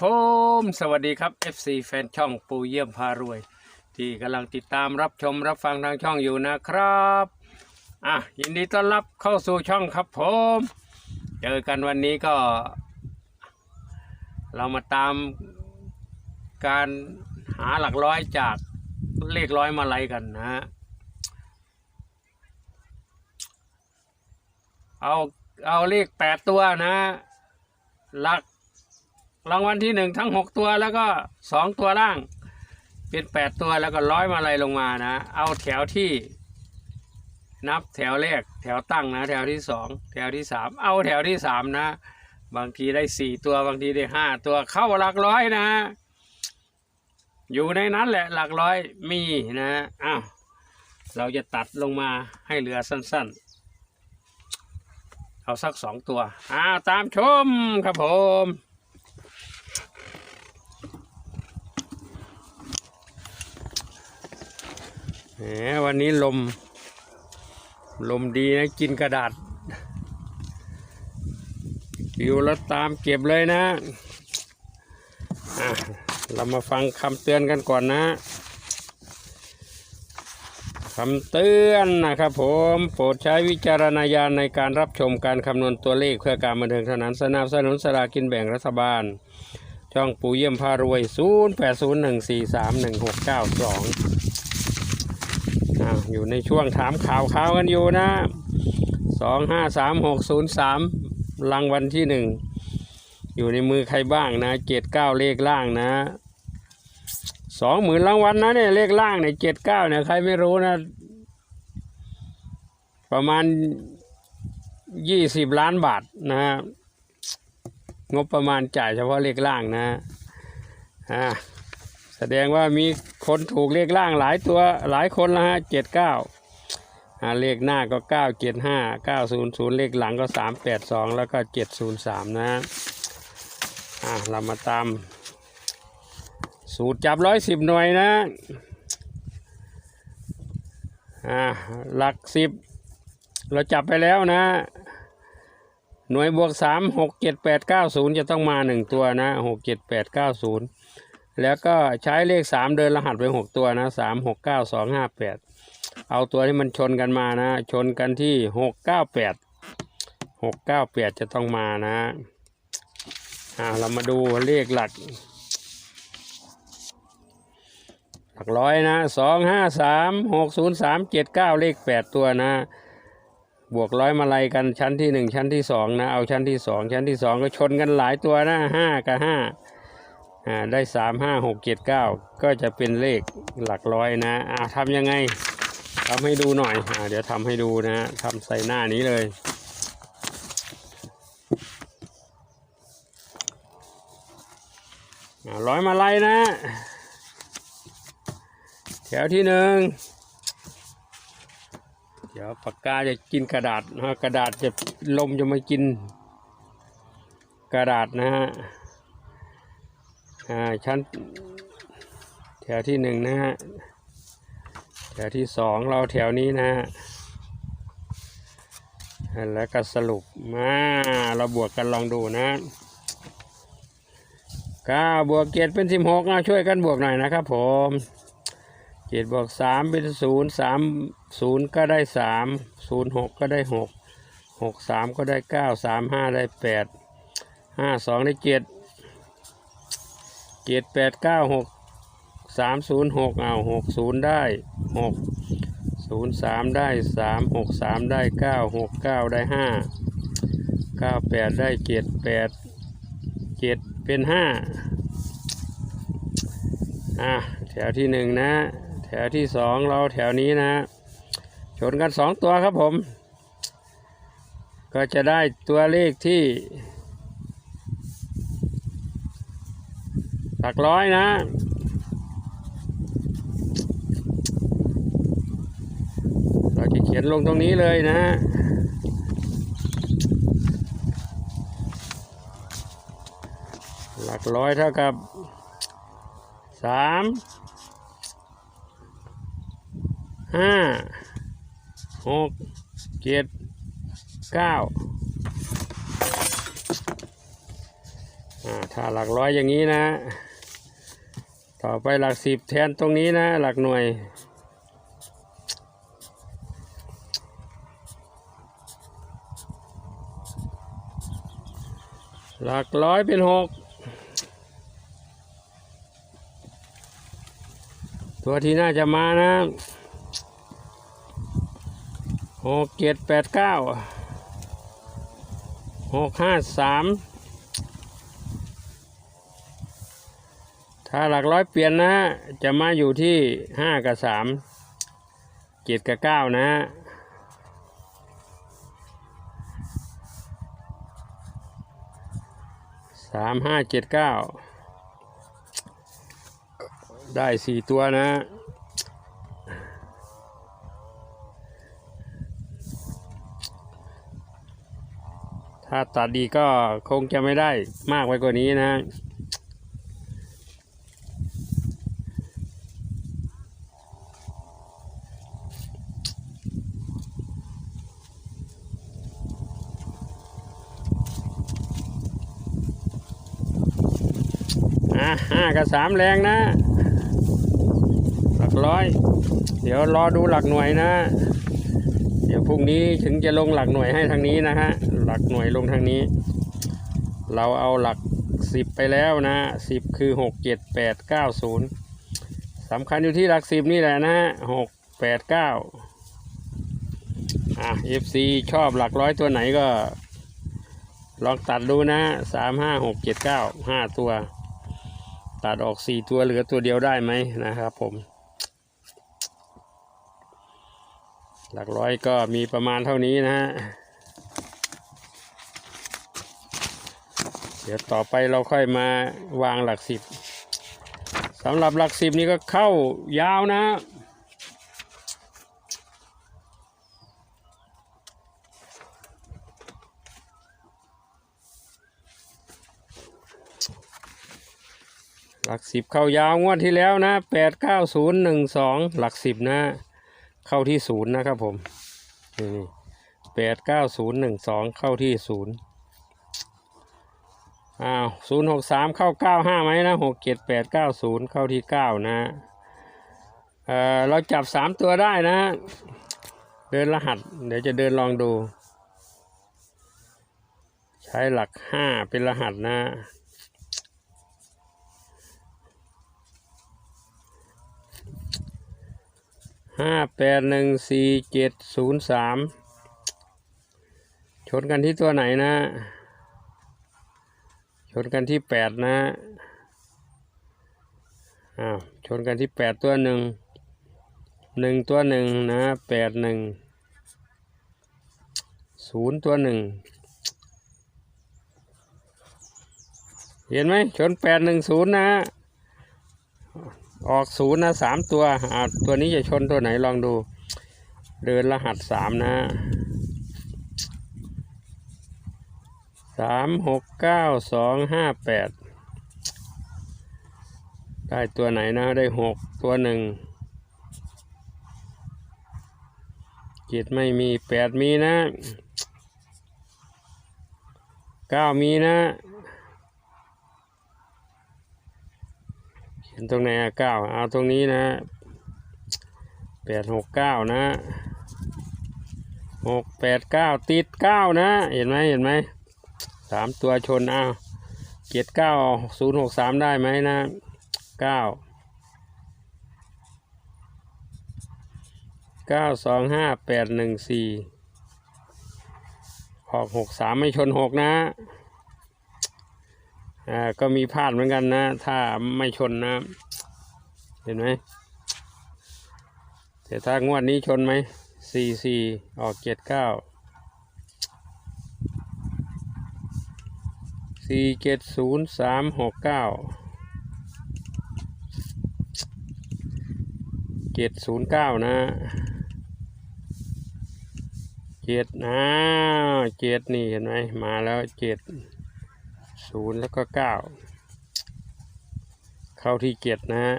ผมสวัสดีครับ FC แฟนช่องปูเยี่ยมพารวย ที่กำลังติดตามรับชมรับฟังทางช่องอยู่นะครับอะยินดีต้อนรับเข้าสู่ช่องครับผม เจอกันวันนี้ก็ เรามาตามการหาหลักร้อยจากเลขร้อยมาลัยกันนะฮะเอาเอาเลขแปดตัวนะหลัก รางวัลที่หนึ่งทั้งหกตัวแล้วก็สองตัวล่าง เป็นแปดตัวแล้วก็ร้อยมาลัยลงมานะ เอาแถวที่ นับแถวแรก แถวตั้งนะ แถวที่สองแถวที่สามเอาแถวที่สามนะ บางทีได้สี่ตัวบางทีได้ห้าตัวเข้าหลักร้อยนะ อยู่ในนั้นแหละหลักร้อยมีนะอ้าวเราจะตัดลงมาให้เหลือสั้น ๆเอาสักสองตัวอ้าวตามชมครับผม แหมวันนี้ลม ลมดีนะกินกระดาษอยู่แล้วตามเก็บเลยนะะเรามาฟังคำเตือนกันก่อนนะคำเตือนนะครับผมโปรดใช้วิจารณญาณในการรับชมการคำนวณตัวเลขเพื่อการบันเทิงเท่านั้นสนับสนุนสลากินแบ่งรัฐบาล ช่องปู่เยี่ยมพารวย 0 อยู่ในช่วงถามข่าวข่าวกันอยู่นะสองห้าสามหกศูนย์สามรางวัลที่หนึ่งอยู่ในมือใครบ้างนะเจ็ดเก้าเลขล่างนะสองหมื่นรางวัลนะเนี่ยเลขล่างเนี่ยเจ็ดเก้าเนี่ยใครไม่รู้นะ ประมาณยี่สิบล้านบาทนะฮะงบประมาณจ่ายเฉพาะเลขล่างนะอ่า แสดงว่ามีคนถูกเลขล่างหลายตัวหลายคนล้วฮะเจ็ดเก้าเลขหน้าก็เก้าเจ็ดห้าเก้าศูนย์ศูนย์เลขหลังก็สามแปดสองแล้วก็เจ็ดศูนย์สามนะอะเรามาตาม สูตรจับร้อยสิบหน่วยนะอ่าหลักสิบเราจับไปแล้วนะ หน่วยบวกสามหกเจ็ดแปดเก้าศูนย์จะต้องมาหนึ่งตัวนะหกเจ็ดแปดเก้าศูนย์ แล้วก็ใช้เลขสามเดินรหัสไปหกตัวนะสามหกเก้าสองห้าแปดเอาตัวที่มันชนกันมานะ ชนกันที่หกเก้าแปดหกเก้าแปดจะต้องมานะอ่าเรามาดูเลขหลัก หลักร้อยนะสองห้าสามหกศูนย์สามเจ็ดเก้าเลขแปดตัวนะ บวกร้อยมาลัยกันชั้นที่หนึ่งชั้นที่สองนะ เอาชั้นที่สองชั้นที่สองก็ชนกันหลายตัวนะห้ากับห้าอ่า ได้สามห้าหกเจ็ดเก้าก็จะเป็นเลขหลักร้อยนะอ่าทำยังไงทำให้ดูหน่อยอ่าเดี๋ยวทำให้ดูนะทำใส่หน้านี้เลยอ่าร้อยมาไล่นะ แถวที่หนึ่งเดี๋ยวปากกาจะกินกระดาษนะฮะกระดาษจะลมจะมากินกระดาษนะฮะ ชั้นแถวที่หนึ่งนะฮะแถวที่สองเราแถวนี้นะฮะแล้วก็สรุปมาเราบวกกันลองดูนะก้าบวกเจ็ดเป็นสิบหกนะช่วยกันบวกหน่อยนะครับผมเจ็ดบวกสามเป็นศูนย์สามศูนย์ก็ได้สามศูนย์หกก็ได้หกหกสามก็ได้เก้าสามห้าได้แปดห้าสองได้เจ็ด เจ็ดแปดเก้าหกสามศูนย์หกเอาหกศูนย์ได้หกศูนย์สามได้สามหกสามได้เก้าหกเก้าได้ห้าเก้าแปดได้เจ็ดแปดเจ็ดเป็นห้าอะแถวที่หนึ่งนะ แถวที่สองเราแถวนี้นะ ชนกันสองตัวครับผม ก็จะได้ตัวเลขที่ หลักร้อยนะเราจะเขียนลงตรงนี้เลยนะหลักร้อยเท่ากับสามห้าหกเจ็ดเก้าอ่าถ้าหลักร้อยอย่างนี้นะ ต่อไปหลักสิบแทนตรงนี้นะ หลักหน่วย หลักร้อยเป็นหกตัวที่น่าจะมานะหกเจ็ดแปดเก้าหกห้าสาม ถ้าหลักร้อยเปลี่ยนนะ จะมาอยู่ที่ห้ากับสามเจ็ดกับเก้านะสามห้าเจ็ดเก้าได้สี่ตัวนะ ถ้าตัดดีก็คงจะไม่ได้มากไปกว่านี้นะ อะห้ากับสามแรงนะ หลักร้อย เดี๋ยวรอดูหลักหน่วยนะ เดี๋ยวพรุ่งนี้ถึงจะลงหลักหน่วยให้ทางนี้นะฮะ หลักหน่วยลงทางนี้ เราเอาหลักสิบไปแล้วนะสิบคือหกเจ็ดแปดเก้าศูนย์สำคัญอยู่ที่หลักสิบนี่แหละนะหกแปดเก้าอะ FC ชอบหลักร้อยตัวไหนก็ลองตัดดูนะสามห้าหกเจ็ดเก้าห้าตัว ตัดออกสี่ตัวเหลือตัวเดียวได้ไหมนะครับผม หลักร้อยก็มีประมาณเท่านี้นะฮะ เดี๋ยวต่อไปเราค่อยมาวางหลักสิบสำหรับหลักสิบนี้ก็เข้ายาวนะ ลักสิบเข้ายาวงวดที่แล้วนะแปดเก้าศูนย์หนึ่งสองหลักสิบนะ เข้าที่ศูนย์นะครับผมนี่แปดเก้าศูนย์หนึ่งสองเข้าที่ศูนย์อ้าวศูนย์หกสามเข้าเก้าห้าไหมนะหกเจ็ดแปดเก้าศูนย์เข้าที่เก้านะเออเราจับสามตัวได้นะ เดินรหัส เดี๋ยวจะเดินลองดู ใช้หลักห้าเป็นรหัสนะ ห้าแปดหนึ่งสี่เจ็ดศูนย์สามชนกันที่ตัวไหนนะ ชนกันที่แปดนะอ้าวชนกันที่แปดตัวหนึ่งหนึ่งตัวหนึ่งนะแปดหนึ่งศูนย์ตัวหนึ่งเห็นไหมชนแปดหนึ่งศูนย์นะ ออกศูนย์นะสามตัวอาตัวนี้จะชนตัวไหนลองดู เดินรหัสสามนะสามหกเก้าสองห้าแปดได้ตัวไหนนะ ได้หกตัวหนึ่งเจ็ดไม่มีแปดมีนะเก้ามีนะ เขียนตรงไหนอะเก้าเอาตรงนี้นะแปดหกเก้านะหกแปดเก้าติดเก้านะ เห็นไหมเห็นไหมสามตัวชนเอาเจ็ดเก้าศูนย์หกสามได้ไหมนะเก้าเก้าสองห้าแปดหนึ่งสี่ออกหกสามไม่ชนหกนะ อ่าก็มีพลาดเหมือนกันนะ ถ้าไม่ชนนะ เห็นไหมแต่ถ้างวดนี้ชนไหมสี่สี่ออกเจ็ดเก้าสี่เจ็ดศูนย์สามหกเก้าเจ็ดศูนย์เก้านะเจ็ดอ้าวเจ็ดนี่เห็นไหมมาแล้วเจ็ด ศูนย์แล้วก็เก้าเข้าที่เจ็ดนะฮะ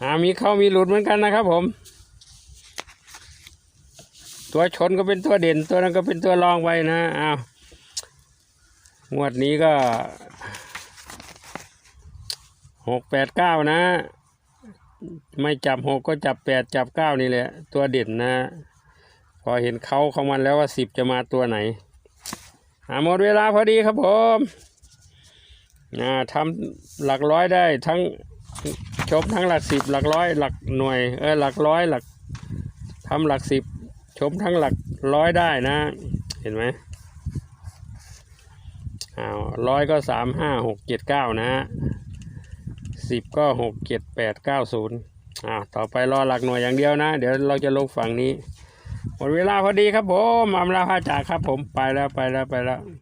อ่ามีเข้ามีหลุดเหมือนกันนะครับผม ตัวชนก็เป็นตัวเด่นตัวนั้นก็เป็นตัวรองไปนะอ้าวงวดนี้ก็หกแปดเก้านะ ไม่จับหกก็จับแปดจับเก้านี่แหละ ตัวเด่นนะ พอเห็นเขาของมันแล้วว่าสิบจะมาตัวไหน หมดเวลาพอดีครับผมอ่าทำหลักร้อยได้ทั้งชมทั้งหลักสิบหลักร้อยหลักหน่วยเออหลักร้อยหลักทำหลักสิบชมทั้งหลักร้อยได้นะ เห็นไหมอ้าวร้อยก็สามห้าหกเจ็ดเก้านะสิบก็หกเจ็ดแปดเก้าศูนย์อ่าต่อไปรอหลักหน่วยอย่างเดียวนะ เดี๋ยวเราจะลงฝั่งนี้ หมดเวลาพอดีครับผมอำลาพาจากครับผมไปแล้วไปแล้วไปแล้ว